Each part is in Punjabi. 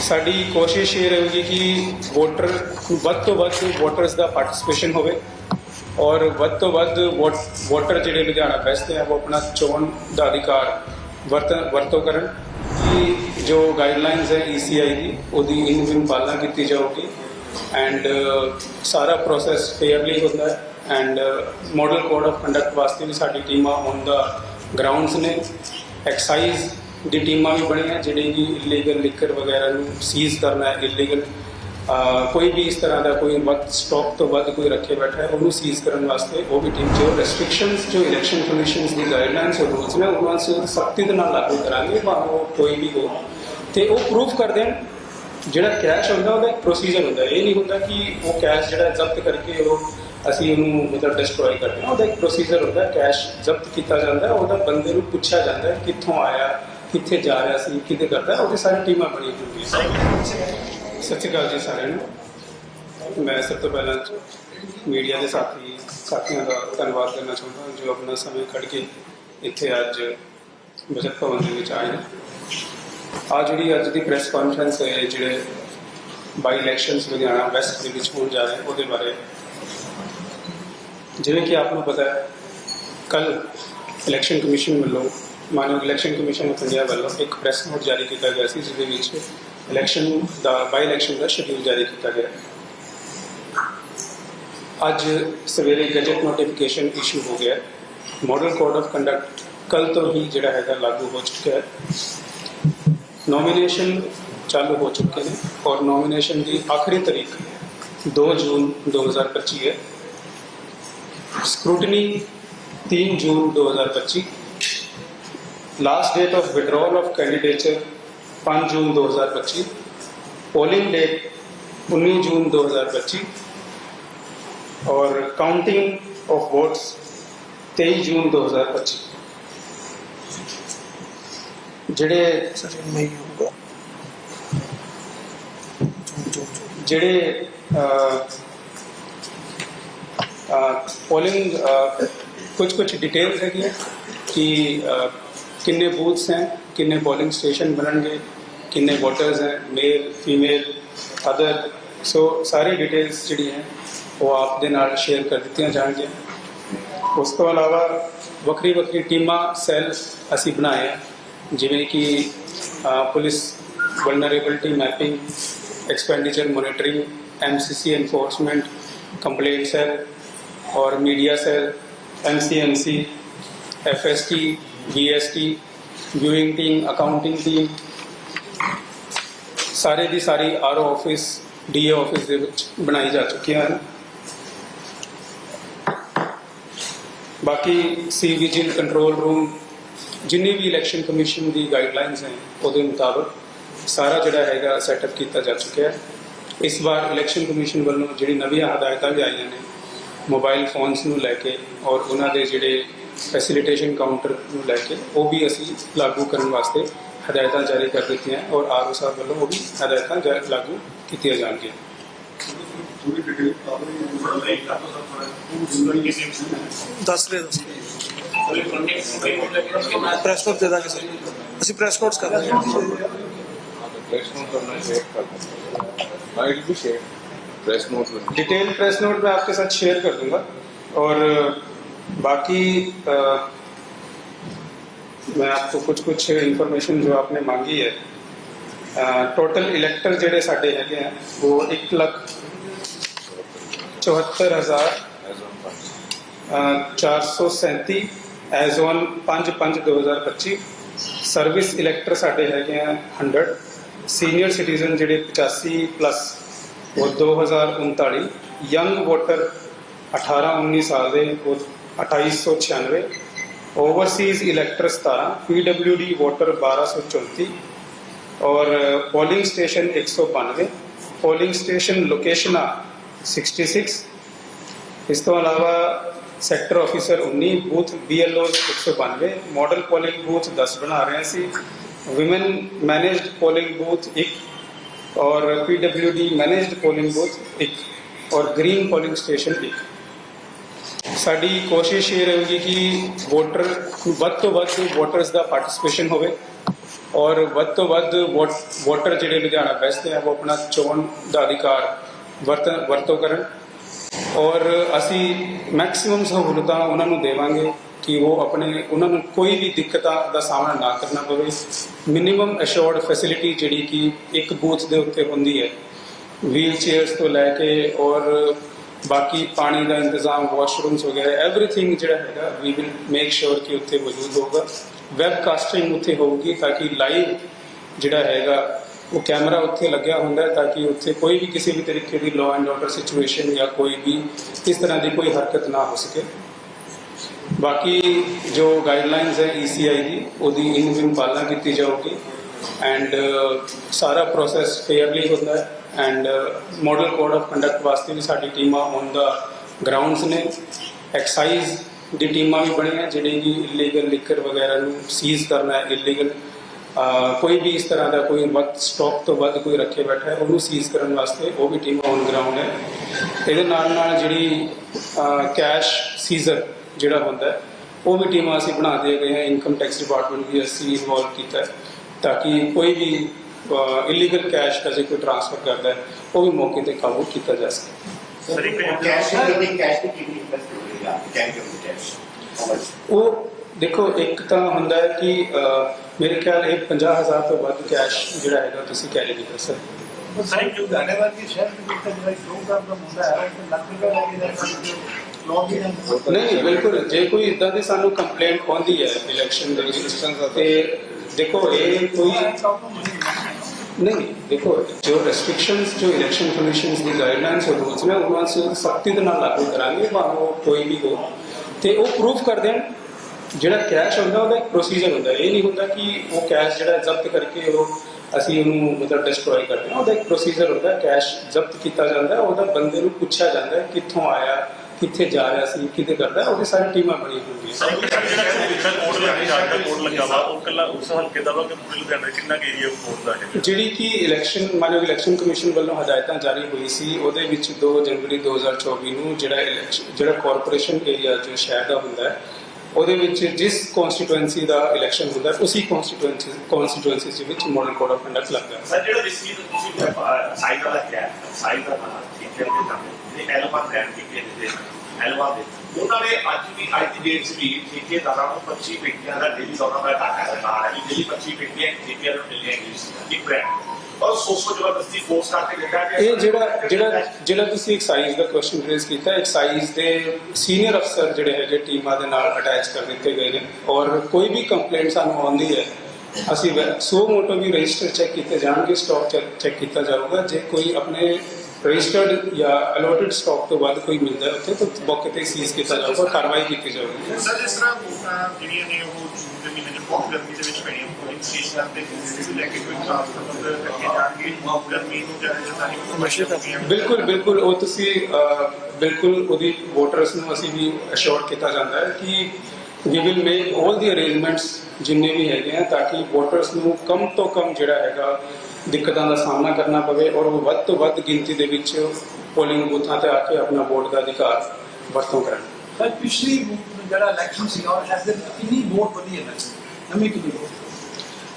ਸਾਡੀ ਕੋਸ਼ਿਸ਼ ਇਹ ਰਹੇਗੀ ਕਿ ਵੋਟਰ ਵੱਧ ਤੋਂ ਵੱਧ ਵੋਟਰਸ ਦਾ ਪਾਰਟਿਸਿਪੇਸ਼ਨ ਹੋਵੇ ਔਰ ਵੱਧ ਤੋਂ ਵੱਧ ਵੋਟ- ਵੋਟਰ ਜਿਹੜੇ ਲੁਧਿਆਣਾ ਵੈਸਟ ਆ ਉਹ ਆਪਣਾ ਚੋਣ ਦਾ ਅਧਿਕਾਰ ਵਰਤ ਵਰਤੋਂ ਕਰਨ ਕਿ ਜੋ ਗਾਈਡਲਾਈਨਸ ਹੈ ECI ਦੀ, ਉਹਦੀ ਇਨ ਬਿਨ ਪਾਲਣਾ ਕੀਤੀ ਜਾਊਗੀ ਐਂਡ ਸਾਰਾ ਪ੍ਰੋਸੈਸ ਫੇਅਰਲੀ ਹੁੰਦਾ ਹੈ and model code of conduct ਵਾਸਤੇ ਵੀ ਸਾਡੀ ਟੀਮਾਂ ਔਨ ਦਾ ਗਰਾਊਂਡਸ ਨੇ ਐਕਸਾਈਜ਼ ਦੀ ਟੀਮਾਂ ਵੀ ਬਣੀਆਂ ਜਿਹੜੇ ਕਿ ਇਲੀਗਲ ਲਿਕਰ ਵਗੈਰਾ ਨੂੰ ਸੀਜ਼ ਕਰਨਾ ਹੈ ਇਲੀਗਲ ਕੋਈ ਵੀ ਇਸ ਤਰ੍ਹਾਂ ਦਾ ਕੋਈ ਵੱਧ ਸਟਾਕ ਤੋਂ ਵੱਧ ਕੋਈ ਰੱਖੇ ਬੈਠਾ ਹੈ, ਉਹਨੂੰ ਸੀਜ਼ ਕਰਨ ਵਾਸਤੇ ਉਹ ਵੀ ਟੀਮ ਜੋ ਰੈਸਟ੍ਰਿਕਸ਼ਨਸ ਜੋ ਇਲੈਕਸ਼ਨ ਕਮਿਸ਼ਨਸ ਦੀ ਗਾਈਡਲਾਈਨਸ ਔਰ ਰੂਲਸ ਨੇ, ਉਹਨਾਂ ਨੂੰ ਸਖਤੀ ਦੇ ਨਾਲ ਲਾਗੂ ਕਰਾਂਗੇ, ਭਾਵੇਂ ਉਹ ਕੋਈ ਵੀ ਹੋ। ਤੇ ਉਹ ਪ੍ਰੂਫ ਕਰ ਦੇਣ, ਜਿਹੜਾ ਕੈਸ਼ ਹੁੰਦਾ, ਉਹਦਾ ਇੱਕ ਪ੍ਰੋਸੀਜਰ ਹੁੰਦਾ। ਇਹ ਨਹੀਂ ਹੁੰਦਾ ਕਿ ਉਹ ਕੈਸ਼ ਜਿਹੜਾ ਜ਼ਬਤ ਕਰਕੇ ਉਹ ਅਸੀਂ ਉਹਨੂੰ ਮਤਲਬ ਡਿਸਟਰੋਏ ਕਰਦੇ ਹਾਂ। ਉਹਦਾ ਇੱਕ ਪ੍ਰੋਸੀਜਰ ਹੁੰਦਾ ਕੈਸ਼ ਜ਼ਬਤ ਕੀਤਾ ਜਾਂਦਾ, ਉਹਦਾ ਬੰਦੇ ਨੂੰ ਪੁੱਛਿਆ ਜਾਂਦਾ ਕਿੱਥੋਂ ਆਇਆ ਕਿੱਥੇ ਜਾ ਰਿਹਾ ਸੀ ਕਿਤੇ ਕਰਦਾ ਹੈ, ਉਹਦੀ ਸਾਰੀ ਟੀਮਾਂ ਬਣੀਆਂ ਸੀ ਸਤਿ ਸ਼੍ਰੀ ਅਕਾਲ ਜੀ ਸਾਰਿਆਂ ਨੂੰ। ਮੈਂ ਸਭ ਤੋਂ ਪਹਿਲਾਂ ਮੀਡੀਆ ਦੇ ਸਾਥੀ ਸਾਥੀਆਂ ਦਾ ਧੰਨਵਾਦ ਕਰਨਾ ਚਾਹੁੰਦਾ ਜੋ ਆਪਣਾ ਸਮੇਂ ਕੱਢ ਕੇ ਇੱਥੇ ਅੱਜ ਬਜਟ ਭਵਨ ਦੇ ਵਿੱਚ ਆਏ ਨੇ। ਆ ਜਿਹੜੀ ਅੱਜ ਦੀ ਪ੍ਰੈਸ ਕਾਨਫਰੰਸ ਹੈ ਜਿਹੜੇ ਬਾਈ ਇਲੈਕਸ਼ਨਸ ਲੁਧਿਆਣਾ ਵੈਸਟ ਦੇ ਵਿੱਚ ਹੋਣ ਜਾ ਰਹੇ ਉਹਦੇ ਬਾਰੇ। ਜਿਵੇਂ ਕਿ ਆਪ ਨੂੰ ਪਤਾ ਹੈ ਕੱਲ ਇਲੈਕਸ਼ਨ ਕਮਿਸ਼ਨ ਵੱਲੋਂ ਮਾਨਵ ਇਲੈਕਸ਼ਨ ਕਮਿਸ਼ਨ ਆਫ ਇੰਡੀਆ ਵੱਲੋਂ ਇੱਕ ਪ੍ਰੈਸ ਨੋਟ ਜਾਰੀ ਕੀਤਾ ਗਿਆ ਸੀ ਜਿਹਦੇ ਵਿੱਚ ਇਲੈਕਸ਼ਨ ਦਾ ਬਾਈ ਇਲੈਕਸ਼ਨ ਦਾ ਸ਼ਡਿਊਲ ਜਾਰੀ ਕੀਤਾ ਗਿਆ ਅੱਜ ਸਵੇਰੇ ਗਜਟ ਨੋਟੀਫਿਕੇਸ਼ਨ ਇਸ਼ੂ ਹੋ ਗਿਆ ਮਾਡਲ ਕੋਡ ਆਫ ਕੰਡਕਟ ਕੱਲ ਤੋਂ ਹੀ ਜਿਹੜਾ ਹੈਗਾ ਲਾਗੂ ਹੋ ਚੁੱਕਿਆ ਹੈ ਨੋਮੀਨੇਸ਼ਨ ਚਾਲੂ ਹੋ ਚੁੱਕੇ ਨੇ ਔਰ ਨੋਮੀਨੇਸ਼ਨ ਦੀ ਆਖਰੀ ਤਾਰੀਖ 2 ਜੂਨ 2025 ਹੈ scrutiny 3 June 2025 last date of withdrawal of candidature 5 June 2025 polling date 19 June 2025 और काउंटिंग ऑफ वोट्स 23 जून 2025 ਜਿਹੜੇ सर नहीं होगा ਜਿਹੜੇ ਪੋਲਿੰਗ ਕੁਝ ਕੁਝ ਡਿਟੇਲਸ ਹੈਗੀਆਂ ਕਿ ਅਹ, ਕਿੰਨੇ ਬੂਥਸ ਹੈ ਕਿੰਨੇ ਪੋਲਿੰਗ ਸਟੇਸ਼ਨ ਬਣਨਗੇ ਕਿੰਨੇ ਵੋਟਰਸ ਹੈ ਮੇਲ ਫੀਮੇਲ ਅਦਰ ਸੋ ਸਾਰੀ ਡਿਟੇਲਸ ਜਿਹੜੀ ਹੈ ਉਹ ਆਪ ਦੇ ਨਾਲ ਸ਼ੇਅਰ ਕਰ ਦਿੱਤੀਆਂ ਜਾਣਗੀਆਂ ਉਸ ਤੋਂ ਇਲਾਵਾ ਵੱਖਰੀ ਵੱਖਰੀ ਟੀਮਾਂ ਸੈੱਲ ਅਸੀਂ ਬਣਾਏ ਆ ਜਿਵੇਂ ਕਿ ਅਹ, police vulnerability mapping expenditure monitoring MCC enforcement complaint cell और media cell MCMC FST GST viewing team accounting team ਸਾਰੇ ਦੀ ਸਾਰੀ ਆਰਓ ਆਫਿਸ ਡੀਏ ਆਫਿਸ ਦੇ ਵਿੱਚ ਬਣਾਈ ਜਾ ਚੁੱਕੀਆਂ ਹਨ ਬਾਕੀ ਸੀ ਵਿਜੀਲ ਕੰਟਰੋਲ ਰੂਮ ਜਿੰਨੇ ਵੀ ਇਲੈਕਸ਼ਨ ਕਮਿਸ਼ਨ ਦੀ ਗਾਈਡਲਾਈਨਸ ਹੈ ਉਹਦੇ ਮੁਤਾਬਕ ਸਾਰਾ ਜਿਹੜਾ ਹੈਗਾ ਸੈਟਅਪ ਕੀਤਾ ਜਾ ਚੁੱਕਿਆ ਹੈ। ਇਸ ਵਾਰ ਇਲੈਕਸ਼ਨ ਕਮਿਸ਼ਨ ਵੱਲੋਂ ਜਿਹੜੀ ਨਵੀਆਂ ਹਦਾਇਤਾਂ ਵੀ ਆਈਆਂ ਨੇ ਮੋਬਾਈਲ ਫੋਨਸ ਨੂੰ ਲੈ ਕੇ ਔਰ ਉਹਨਾਂ ਦੇ ਜਿਹੜੇ ਫੈਸਿਲਿਟੇਸ਼ਨ ਕਾਊਂਟਰ ਨੂੰ ਲੈ ਕੇ ਉਹ ਵੀ ਅਸੀਂ ਲਾਗੂ ਕਰਨ ਵਾਸਤੇ ਹਦਾਇਤਾਂ ਜਾਰੀ ਕਰ ਦਿੱਤੀਆਂ ਔਰ ਆਰਓ ਸਾਹਿਬ ਵੱਲੋਂ ਉਹ ਵੀ ਹਦਾਇਤਾਂ ਜਾ- ਲਾਗੂ ਕੀਤੀਆਂ ਜਾਣਗੀਆਂ ਪੂਰੀ ਡਿਟੇਲ ਆਪਣੀ दस ले दस प्रेस नोट दे देंगे सर ਅਸੀਂ ਪ੍ਰੈਸ ਨੋਟਸ ਕਰ ਦਾਂਗੇ प्रेस नोट करना शेयर कर दूंगा I will be share press note will detail press note मैं आपके साथ शेयर कर दूंगा और बाकी अ, मैं आपको कुछ कुछ इंफॉर्मेशन जो आपने मांगी है टोटल इलेक्टर ਜਿਹੜੇ ਸਾਡੇ ਹੈਗੇ ਆ ਉਹ 1 lakh 74000 as on fund 437 as on 5/5/2025 service elector ਸਾਡੇ ਹੈਗੇ ਆ 100 ਸੀਨੀਅਰ ਸਿਟੀਜ਼ਨ ਜਿਹੜੇ 85 ਪਲੱਸ ਉਹ 2039 ਯੰਗ ਵੋਟਰ 18 19 ਸਾਲ ਦੇ ਉਹ 2896 ਓਵਰਸੀਜ਼ ਇਲੈਕਟਰ 17 ਪੀਡਬਲਯੂਡੀ ਵੋਟਰ 1234 ਔਰ ਪੋਲਿੰਗ ਸਟੇਸ਼ਨ 192 ਪੋਲਿੰਗ ਸਟੇਸ਼ਨ ਲੋਕੇਸ਼ਨਾਂ 66 ਇਸ ਤੋਂ ਇਲਾਵਾ sector officer 19 booth BLO 192 model polling booth 10 ਬਣਾ ਰਹੇ ਸੀ ਔਮਨ ਮੈਨੇਜਡ ਪੋਲਿੰਗ ਬੂਥ 1 ਔਰ PWD ਮੈਨੇਜਡ ਪੋਲਿੰਗ ਬੂਥ 1 ਔਰ ਗ੍ਰੀਨ ਪੋਲਿੰਗ ਸਟੇਸ਼ਨ 1 ਸਾਡੀ ਕੋਸ਼ਿਸ਼ ਇਹ ਰਹੇਗੀ ਕਿ ਵੋਟਰ ਵੱਧ ਤੋਂ ਵੱਧ ਵੋਟਰਸ ਦਾ ਪਾਰਟਿਸਿਪੇਸ਼ਨ ਹੋਵੇ ਔਰ ਵੱਧ ਤੋਂ ਵੱਧ ਵੋਟਰ ਜਿਹੜੇ ਲੁਧਿਆਣਾ ਵੈਸਟ ਹੈ ਉਹ ਆਪਣਾ ਚੋਣ ਦਾ ਅਧਿਕਾਰ ਵਰਤ, ਵਰਤੋਂ ਕਰਨ ਔਰ ਅਸੀਂ ਮੈਕਸਿਮਮ ਸਹੂਲਤਾਂ ਉਹਨਾਂ ਨੂੰ ਦੇਵਾਂਗੇ ਕਿ ਉਹ ਆਪਣੇ, ਉਹਨਾਂ ਨੂੰ ਕੋਈ ਵੀ ਦਿੱਕਤਾਂ ਦਾ ਸਾਹਮਣਾ ਨਾ ਕਰਨਾ ਪਵੇ। ਮਿਨੀਮਮ ਅਸ਼ੋਰਡ ਫੈਸਿਲਿਟੀ ਜਿਹੜੀ ਕਿ ਇੱਕ ਬੂਥ ਦੇ ਉੱਤੇ ਹੁੰਦੀ ਹੈ ਵੀਲ ਚੇਅਰਸ ਤੋਂ ਲੈ ਕੇ ਔਰ ਬਾਕੀ ਪਾਣੀ ਦਾ ਇੰਤਜ਼ਾਮ ਵਾਸ਼ਰੂਮਸ ਵਗੈਰਾ ਐਵਰੀਥਿੰਗ ਜਿਹੜਾ ਹੈਗਾ ਵੀ ਵਿਲ ਮੇਕ ਸ਼ੋਰ ਕਿ ਉੱਥੇ ਮੌਜੂਦ ਹੋਊਗਾ। ਵੈਬਕਾਸਟਿੰਗ ਉੱਥੇ ਹੋਊਗੀ ਤਾਂ ਕਿ ਲਾਈਵ ਜਿਹੜਾ ਹੈਗਾ, ਉਹ ਕੈਮਰਾ ਉੱਥੇ ਲੱਗਿਆ ਹੁੰਦਾ ਤਾਂ ਕਿ ਉੱਥੇ ਕੋਈ ਵੀ ਕਿਸੇ ਵੀ ਤਰੀਕੇ ਦੀ ਲਾਅ ਐਂਡ ਆਰਡਰ ਸਿਚੁਏਸ਼ਨ ਜਾਂ ਕੋਈ ਵੀ ਇਸ ਤਰ੍ਹਾਂ ਦੀ ਕੋਈ ਹਰਕਤ ਨਾ ਹੋ ਸਕੇ। ਬਾਕੀ ਜੋ ਗਾਈਡਲਾਈਨਸ ਹੈ ECI ਦੀ, ਉਹਦੀ ਇਨ ਪਾਲਣਾ ਕੀਤੀ ਜਾਊਗੀ। ਐਂਡ uh, ਸਾਰਾ ਪ੍ਰੋਸੈਸ ਫੇਅਰਲੀ ਹੁੰਦਾ ਹੈ। And model code of conduct ਵਾਸਤੇ ਵੀ ਸਾਡੀ ਟੀਮਾਂ ਔਨ ਦਾ ਗਰਾਊਂਡਸ ਨੇ। ਐਕਸਾਈਜ਼ ਦੀ ਟੀਮਾਂ ਵੀ ਬਣੀਆਂ ਜਿਹੜੀ ਕਿ ਇਲੀਗਲ ਲਿਕਰ ਵਗੈਰਾ ਨੂੰ ਸੀਜ਼ ਕਰਨਾ ਹੈ ਇਲੀਗਲ ਕੋਈ ਵੀ ਇਸ ਤਰ੍ਹਾਂ ਦਾ ਕੋਈ ਵਕਤ ਸਟਾਕ ਤੋਂ ਵੱਧ ਕੋਈ ਰੱਖੇ ਬੈਠਾ ਹੈ, ਉਹਨੂੰ ਸੀਜ਼ ਕਰਨ ਵਾਸਤੇ ਉਹ ਵੀ ਟੀਮ ਔਨ ਗਰਾਊਂਡ ਹੈ। ਇਹਦੇ ਨਾਲ ਨਾਲ ਜਿਹੜੀ ਕੈਸ਼ ਸੀਜ਼ਰ ਜਿਹੜਾ ਹੁੰਦਾ ਹੈ, ਉਹ ਵੀ ਟੀਮਾਂ ਅਸੀਂ ਬਣਾ ਦੇ ਗਏ ਹਾਂ ਇਨਕਮ ਟੈਕਸ ਡਿਪਾਰਟਮੈਂਟ ਵੀ ਅਸੀਂ ਇਨਵੋਲਵ ਕੀਤਾ ਹੈ। ਤਾਂ ਕਿ ਕੋਈ ਵੀ ਇਲੀਗਲ ਕੈਸ਼ ਦਾ ਜੇ ਕੋਈ ਟ੍ਰਾਂਸਫਰ ਕਰਦਾ ਹੈ ਉਹ ਵੀ ਮੌਕੇ ਤੇ ਕਾਬੂ ਕੀਤਾ ਜਾ ਸਕੇ। ਸਰ ਇੱਕ ਕੈਸ਼ ਦੀ ਕੈਸ਼ ਦੀ ਕਿੰਨੀ ਇਨਵੈਸਟ ਹੋਵੇਗਾ ਕੈਸ਼ ਦੀ ਕੈਸ਼ ਹਾਊ ਮਚ ਉਹ ਦੇਖੋ ਇੱਕ ਤਾਂ ਹੁੰਦਾ ਹੈ ਕਿ ਮੇਰੇ ਖਿਆਲ ਇਹ 50000 ਤੋਂ ਵੱਧ ਕੈਸ਼ ਜਿਹੜਾ ਹੈਗਾ ਤੁਸੀਂ ਕੈਰੀ ਨਹੀਂ ਕਰ ਸਕਦੇ ਸਰ ਇੱਕ ਲੁਧਿਆਣੇ ਵਰਗੀ ਸ਼ਹਿਰ ਦੇ ਵਿੱਚ ਜਿਹੜਾ ਪ੍ਰੋਗਰਾਮ ਦਾ ਮੁੰਡਾ ਹੈ ਉਹ ਲੱਖ ਰੁਪਏ ਲੱਗੇ ਦਾ ਲੋਨ ਵੀ ਨਹੀਂ ਨਹੀਂ ਬਿਲਕੁਲ। ਜੇ ਕੋਈ ਇਦਾਂ ਦੀ ਸਾਨੂੰ ਕੰਪਲੇਂਟ ਆਉਂਦੀ ਹੈ ਇਲੈਕਸ਼ਨ ਦੇ ਵਿੱਚ ਤੇ ਦੇਖੋ ਇਹ ਕੋਈ ਨਹੀਂ ਦੇਖੋ ਜੋ ਰੈਸਟ੍ਰਿਕਸ਼ਨਸ ਜੋ ਇਲੈਕਸ਼ਨ ਕਮਿਸ਼ਨਸ ਦੀ ਗਾਈਡਲਾਈਨਸ ਔਰ ਰੂਲਸ ਨੇ ਉਹਨਾਂ ਨੂੰ ਸਖਤੀ ਦੇ ਨਾਲ ਲਾਗੂ ਕਰਾਂਗੇ ਭਾਵੇਂ ਉਹ ਕੋਈ ਵੀ ਹੋ। ਤੇ ਉਹ ਪ੍ਰੂਫ ਕਰ ਦੇਣ। ਜਿਹੜਾ ਕੈਸ਼ ਹੁੰਦਾ ਉਹਦਾ ਇੱਕ ਪ੍ਰੋਸੀਜਰ ਹੁੰਦਾ। ਇਹ ਨਹੀਂ ਹੁੰਦਾ ਕਿ ਉਹ ਕੈਸ਼ ਜਿਹੜਾ ਜ਼ਬਤ ਕਰਕੇ ਉਹ ਅਸੀਂ ਉਹਨੂੰ ਮਤਲਬ ਡਿਸਟਰੋਏ ਕਰਦੇ ਹਾਂ। ਉਹਦਾ ਇੱਕ ਪ੍ਰੋਸੀਜਰ ਹੁੰਦਾ ਕੈਸ਼ ਜ਼ਬਤ ਕੀਤਾ ਜਾਂਦਾ ਹੈ, ਉਹਦਾ ਬੰਦੇ ਨੂੰ ਪੁੱਛਿਆ ਜਾਂਦਾ ਹੈ ਕਿੱਥੋਂ ਆਇਆ ਕਿੱਥੇ ਜਾ ਰਿਹਾ ਸੀ ਕਿਤੇ ਕਰਦਾ ਹੈ, ਉਹਦੀ ਸਾਰੀ ਟੀਮਾਂ ਬਣੀਆਂ ਹੁੰਦੀਆਂ ਸਰ ਇੱਕ ਜਿਹੜਾ ਜਿਹੜਾ ਕੋਡ ਲੱਗਾ ਦਾ ਕੋਡ ਲੱਗਾ ਵਾ ਉਹ ਕੱਲਾ ਉਸ ਹਲਕੇ ਦਾ ਵਾ ਕਿ ਪੂਰੇ ਲੁਧਿਆਣੇ ਕਿੰਨਾ ਏਰੀਆ ਕੋਡ ਦਾ ਹੈ? ਜਿਹੜੀ ਕਿ ਇਲੈਕਸ਼ਨ ਮਾਨਯੋਗ ਇਲੈਕਸ਼ਨ ਕਮਿਸ਼ਨ ਵੱਲੋਂ ਹਦਾਇਤਾਂ ਜਾਰੀ ਹੋਈ ਸੀ ਉਹਦੇ ਵਿੱਚ 2 ਜਨਵਰੀ 2024 ਨੂੰ ਜਿਹੜਾ ਜਿਹੜਾ ਕਾਰਪੋਰੇਸ਼ਨ ਏਰੀਆ ਜੋ ਸ਼ਹਿਰ ਦਾ ਹੁੰਦਾ ਹੈ ਉਹਦੇ ਵਿੱਚ ਜਿਸ ਕਨਸਟੀਟੂਐਂਸੀ ਦਾ ਇਲੈਕਸ਼ਨ ਹੁੰਦਾ ਹੈ ਉਸੇ ਕਨਸਟੀਟੂਐਂਸੀ ਕਨਸਟੀਟੂਐਂਸੀ ਦੇ ਵਿੱਚ ਮਾਡਲ ਕੋਡ ਆਫ ਕੰਡਕਟ ਲੱਗਦਾ ਹੈ ਸਰ ਜਿਹੜਾ ਰਿਸੀਵ ਤੁਸੀਂ ਸਾਈਡ ਦਾ ਕਿਹਾ ਸਾਈਡ ਦਾ ਟੀਚਰ ਦੇ ਨਾਮ ਇਹ ਐਲਬਮ ਬ੍ਰਾਂਡ ਦੀ ਦੇ ਐਲਬਮ ਦੇ। ਉਹਨਾਂ ਨੇ ਅੱਜ ਵੀ ਅੱਜ ਦੀ ਡੇਟ 'ਚ ਵੀ ਠੇਕੇਦਾਰਾਂ ਨੂੰ 25 ਪੇਟੀਆਂ ਦਾ ਡੇਲੀ ਉਹਨਾਂ ਦਾ ਟਾਕਾ ਹੈ। ਨਾਲ ਹੀ ਡੇਲੀ 25 ਪੇਟੀਆਂ ਠੇਕੇਦਾਰ ਨੂੰ ਮਿਲੀਆਂ ਇੱਕ ਬ੍ਰਾਂਡ ਔਰ ਸੋਸੋ ਜ਼ਬਰਦਸਤੀ ਫੋਰਸ ਕਰਕੇ ਦਿੱਤਾ ਗਿਆ ਇਹ ਜਿਹੜਾ ਜਿਹੜਾ ਜਿਹੜਾ ਤੁਸੀਂ ਐਕਸਾਈਜ਼ ਦਾ ਕੁਐਸਚਨ ਰੇਜ਼ ਕੀਤਾ ਐਕਸਾਈਜ਼ ਦੇ ਸੀਨੀਅਰ ਅਫਸਰ ਜਿਹੜੇ ਹੈਗੇ ਟੀਮਾਂ ਦੇ ਨਾਲ ਅਟੈਚ ਕਰ ਦਿੱਤੇ ਗਏ ਨੇ। ਔਰ ਕੋਈ ਵੀ ਕੰਪਲੇਂਟ ਸਾਨੂੰ ਆਉਂਦੀ ਹੈ ਅਸੀਂ ਸੋ ਮੋਟੋ ਵੀ ਰਜਿਸਟਰ ਚੈੱਕ ਕੀਤੇ ਜਾਣਗੇ ਸਟਾਕ ਚੈੱਕ ਕੀਤਾ ਜਾਊਗਾ। ਜੇ ਕੋਈ ਆਪਣੇ ਰਜਿਸਟਰਡ ਜਾਂ ਅਲੋਟਡ ਸਟਾਕ ਤੋਂ ਵੱਧ ਕੋਈ ਮਿਲਦਾ ਹੈ ਉੱਥੇ ਤਾਂ ਮੌਕੇ ਤੇ ਸੀਜ਼ ਕੀਤਾ ਜਾਊਗਾ ਕਾਰਵਾਈ ਕੀਤੀ ਜਾਊਗੀ। ਸਰ ਜਿਸ ਤਰ੍ਹਾਂ ਜਿਹੜੀਆਂ ਨੇ ਉਹ ਜੂਨ ਦੇ ਮਹੀਨੇ 'ਚ ਬਹੁਤ ਗਰਮੀ ਦੇ ਵਿੱਚ ਪੈਣੀਆਂ ਕੋਈ ਤੇ ਕਿਸੇ ਲੈ ਕੇ ਕੋਈ ਖਾਸ ਪ੍ਰਬੰਧ ਕਰਕੇ ਜਾਣਗੇ ਗਰਮੀ ਨੂੰ ਜਾਂ ਜਿੱਦਾਂ ਦੀ ਹਮੇਸ਼ਾ ਤਾਂ- ਬਿਲਕੁਲ ਬਿਲਕੁਲ ਉਹ ਤੁਸੀਂ ਬਿਲਕੁਲ ਉਹਦੀ ਵੋਟਰਸ ਨੂੰ ਅਸੀਂ ਵੀ ਅਸ਼ੋਰ ਕੀਤਾ ਜਾਂਦਾ ਹੈ ਕਿ we will make 올 the arrangements ਜਿੰਨੇ ਵੀ ਹੈਗੇ ਆ ਤਾਂ ਕਿ ਵੋਟਰਸ ਨੂੰ ਕਮ ਤੋਂ ਕਮ ਜਿਹੜਾ ਹੈਗਾ ਦਿੱਕਤਾਂ ਦਾ ਸਾਹਮਣਾ ਕਰਨਾ ਪਵੇ ਔਰ ਉਹ ਵੱਧ ਤੋਂ ਵੱਧ ਗਿਣਤੀ ਦੇ ਵਿੱਚ ਪੋਲਿੰਗ ਬੂਥਾਂ ਤੇ ਆ ਕੇ ਆਪਣਾ ਵੋਟ ਦਾ ਅਧਿਕਾਰ ਵਰਤੋਂ ਕਰਨ। ਪਰ ਪਿਛਲੀ ਜਿਹੜਾ ਇਲੈਕਸ਼ਨ ਸੀ ਔਰ ਇਸ ਦੇ ਕਿੰਨੀ ਵੋਟ ਵਧੀ ਹੈ ਨਵੀਂ ਕਿੰਨੀ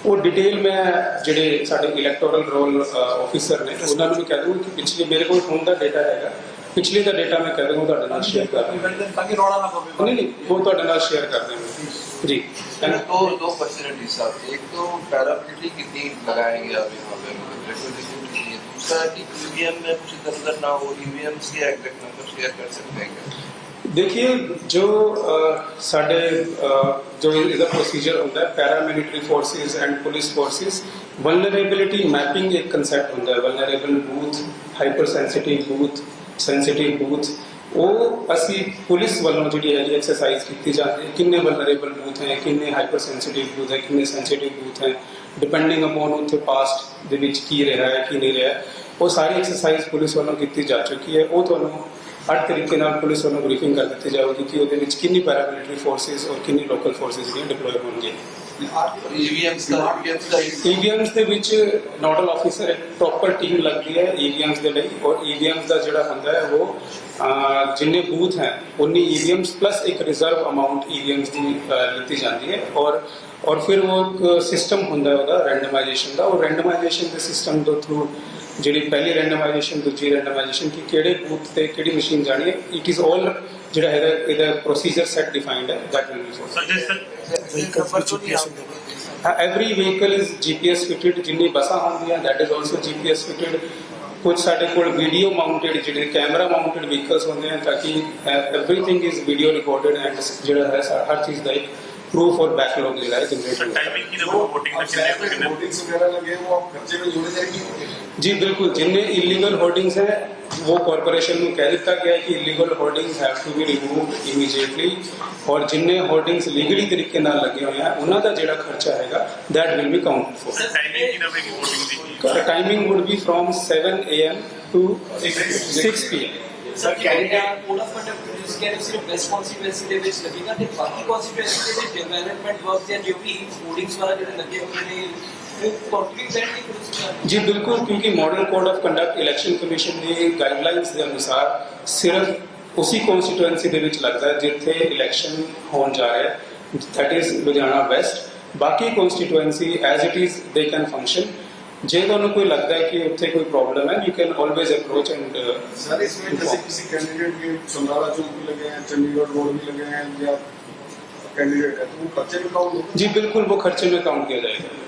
ਉਹ ਡਿਟੇਲ ਮੈਂ ਜਿਹੜੇ ਸਾਡੇ ਇਲੈਕਟੋਰਲ ਰੋਲ ਆਫੀਸਰ ਨੇ ਉਹਨਾਂ ਨੂੰ ਕਹਿ ਦੂੰ ਕਿ ਪਿਛਲੇ ਮੇਰੇ ਕੋਲ ਹੁਣ ਦਾ ਡਾਟਾ ਹੈਗਾ। ਪਿਛਲੇ ਦਾ ਡਾਟਾ ਮੈਂ ਕਹਿ ਦੂੰ ਤੁਹਾਡੇ ਨਾਲ ਸ਼ੇਅਰ ਕਰ ਦਿੰਦਾ ਤਾਂ ਕਿ ਰੌਲਾ ਨਾ ਪਵੇ ਨਹੀਂ ਨਹੀਂ ਉਹ ਤੁਹਾਡੇ ਨਾਲ ਸ਼ੇਅਰ ਕਰ ਦਿੰਦਾ जी। साहब। एक तो पैरामिलिट्री कितनी लगाएँगे आप यहाँ पे? रिक्वेजिशन के लिए। दूसरा कि ईवीएम में कुछ इधर उधर ना हो ईवीएम के एग्जैक्ट नंबर शेयर कर सकते हैं क्या? देखिए जो साढ़े जो इधर प्रोसीजर होता है paramilitary forces and police forces vulnerability mapping एक कंसेप्ट होता है। Vulnerable booth hyper sensitive booth sensitive booth ਉਹ ਅਸੀਂ ਪੁਲਿਸ ਵੱਲੋਂ ਜਿਹੜੀ ਹੈ ਐਕਸਰਸਾਈਜ਼ ਕੀਤੀ ਜਾਂਦੀ ਹੈ। ਕਿੰਨੇ ਵਲਨਰੇਬਲ ਬੂਥ ਹੈ, ਕਿੰਨੇ ਹਾਈਪਰ ਸੈਂਸਿਟਿਵ ਬੂਥ ਹੈ, ਕਿੰਨੇ ਸੈਂਸਿਟਿਵ ਬੂਥ ਹੈ। ਡਿਪੈਂਡਿੰਗ ਅਪਨ ਉੱਥੇ ਪਾਸਟ ਦੇ ਵਿੱਚ ਕੀ ਰਿਹਾ ਹੈ, ਕੀ ਨਹੀਂ ਰਿਹਾ ਉਹ ਸਾਰੀ ਐਕਸਰਸਾਈਜ਼ ਪੁਲਿਸ ਵੱਲੋਂ ਕੀਤੀ ਜਾ ਚੁੱਕੀ ਹੈ। ਉਹ ਤੁਹਾਨੂੰ ਹਰ ਤਰੀਕੇ ਨਾਲ ਪੁਲਿਸ ਵੱਲੋਂ ਬਰੀਫਿੰਗ ਕਰ ਦਿੱਤੀ ਜਾਵੇਗੀ ਕਿ ਉਹਦੇ ਵਿੱਚ ਕਿੰਨੀ ਪੈਰਾਮਿਲਟਰੀ ਫੋਰਸਿਸ ਔਰ ਕਿੰਨੀ ਲੋਕਲ ਫੋਰਸਿਸ ਜਿਹੜੀਆਂ ਡਿਪਲੋਏ ਹੋਣਗੀਆਂ। ਈਵੀਐਮਸ ਦਾ ਈਵੀਐਮਸ ਦੇ ਵਿੱਚ ਨੋਡਲ ਆਫੀਸਰ ਪ੍ਰੋਪਰ ਟੀਮ ਲੱਗਦੀ ਹੈ ਈਵੀਐਮਸ ਦੇ ਲਈ ਔਰ ਈਵੀਐਮਸ ਦਾ ਜਿਹੜਾ ਹੁੰਦਾ ਹੈ ਉਹ ਜਿੰਨੇ ਬੂਥ ਹੈ ਉਨੀ ਈਵੀਐਮਸ ਪਲੱਸ ਇੱਕ ਰਿਜ਼ਰਵ ਅਮਾਉਂਟ ਈਵੀਐਮਸ ਦੀ ਲਿੱਤੀ ਜਾਂਦੀ ਹੈ ਔਰ ਔਰ ਫਿਰ ਉਹ ਸਿਸਟਮ ਹੁੰਦਾ ਹੈ ਉਹਦਾ ਰੈਂਡਮਾਈਜੇਸ਼ਨ ਦਾ। ਉਹ ਰੈਂਡਮਾਈਜੇਸ਼ਨ ਦੇ ਸਿਸਟਮ ਦੇ ਥਰੂ ਜਿਹੜੀ ਪਹਿਲੀ ਰੈਂਡਮਾਈਜੇਸ਼ਨ ਦੂਜੀ ਰੈਂਡਮਾਈਜੇਸ਼ਨ ਕਿ ਕਿਹੜੇ ਬੂਥ ਤੇ ਕਿਹੜੀ ਮਸ਼ੀਨ ਜਾਣੀ ਹੈ ਇਟ ਇਜ਼ ਆਲ ਜਿਹੜਾ ਹੈਗਾ ਇਹਦਾ ਪ੍ਰੋਸੀਜਰ ਸੈਟ ਡਿਫਾਈਨਡ ਹੈ that will be for sir ਜਿਸ ਵਹੀਕਲ ਵਿੱਚ GPS ਹੁੰਦੇ ਨੇ every vehicle is GPS fitted ਜਿੰਨੀ ਬੱਸਾਂ ਹੁੰਦੀਆਂ that is also GPS fitted ਕੁਝ ਸਾਡੇ ਕੋਲ ਵੀਡੀਓ ਮਾਊਂਟਡ ਜਿਹੜੇ ਕੈਮਰਾ ਮਾਊਂਟਡ ਵਹੀਕਲਸ ਹੁੰਦੇ ਹਨ ਤਾਂ ਕਿ everything is video recorded and ਜਿਹੜਾ ਹੈ ਸਾ- ਹਰ ਚੀਜ਼ ਦਾ ਇੱਕ ਪ੍ਰੂਫ ਔਰ ਬੈਕਲੌਗ ਜਿਹੜਾ ਹੈ ਜਨਰੇਟ ਹੁੰਦਾ ਹੈ ਟਾਈਮਿੰਗ ਕੀ ਦੇਖੋ VOTING ਦਾ ਕਿੰਨੇ ਤੋਂ ਕਿੰਨੇ होर्डिंग्स वगैरह लगे हैं वो आप खर्चे में जोड़े जाएंगे ਜੀ ਬਿਲਕੁਲ ਜਿੰਨੇ ਇਲੀਗਲ ਹੋਰਡਿੰਗਸ ਹੈ ਉਹ ਕਾਰਪੋਰੇਸ਼ਨ ਨੂੰ ਕਹਿ ਦਿੱਤਾ ਗਿਆ ਕਿ illegal hoardings have to be removed immediately ਔਰ ਜਿੰਨੇ ਹੋਰਡਿੰਗਸ ਲੀਗਲੀ ਤਰੀਕੇ ਨਾਲ ਲੱਗੇ ਹੋਏ ਆ ਉਹਨਾਂ ਦਾ ਜਿਹੜਾ ਖਰਚਾ ਹੈਗਾ that will be counted for timing ਕਿਹਨਾਂ ਹੋਵੇਗੀ hoarding the timing would be from 7 am to 6 pm sir Canada code of conduct ਜਿਸ ਕੈਨ ਸਿਰਫ ਵੈਸਟ ਕਨਸਟੀਟਿਊਐਂਸੀ ਦੇ ਵਿੱਚ ਲੱਗੇਗਾ ਤੇ ਬਾਕੀ ਕਨਸਟੀਟਿਊਐਂਸੀ ਦੇ ਵਿੱਚ ਡਿਵੈਲਪਮੈਂਟ ਵਰਕ ਜਾਂ ਜੋ ਵੀ ਹੋਰਡਿੰਗਸ ਵਾਲਾ ਜਿਹੜੇ ਲੱਗੇ ਹੋਏ ਨੇ ਉਹ ਟੋਟਲੀ ਬੈਂਡ ਨਹੀਂ ਕਰ ਸਕਦਾ ਜੀ ਬਿਲਕੁਲ ਕਿਉਂਕਿ model code of conduct election commission the guidelines ਦੇ ਅਨੁਸਾਰ ਸਿਰਫ ਉਸੇ ਕਨਸਟੀਟੂਐਂਸੀ ਦੇ ਵਿੱਚ ਲੱਗਦਾ ਹੈ ਜਿੱਥੇ ਇਲੈਕਸ਼ਨ ਹੋਣ ਜਾ ਰਿਹਾ ਹੈ ਦੈਟ ਇਜ਼ ਲੁਧਿਆਣਾ ਵੈਸਟ ਬਾਕੀ constituency as it is they can function ਜੇ ਤੁਹਾਨੂੰ ਕੋਈ ਲੱਗਦਾ ਹੈ ਕਿ ਉੱਥੇ ਕੋਈ ਪ੍ਰੋਬਲਮ ਹੈ you can always approach and sir इसमें जैसे किसी कैंडिडेट के समराला चौक भी लगे हैं चंडीगढ़ रोड भी लगे हैं या कैंडिडेट है तो वो खर्चे में काउंट होगा जी बिल्कुल वो खर्चे में काउंट किया जाएगा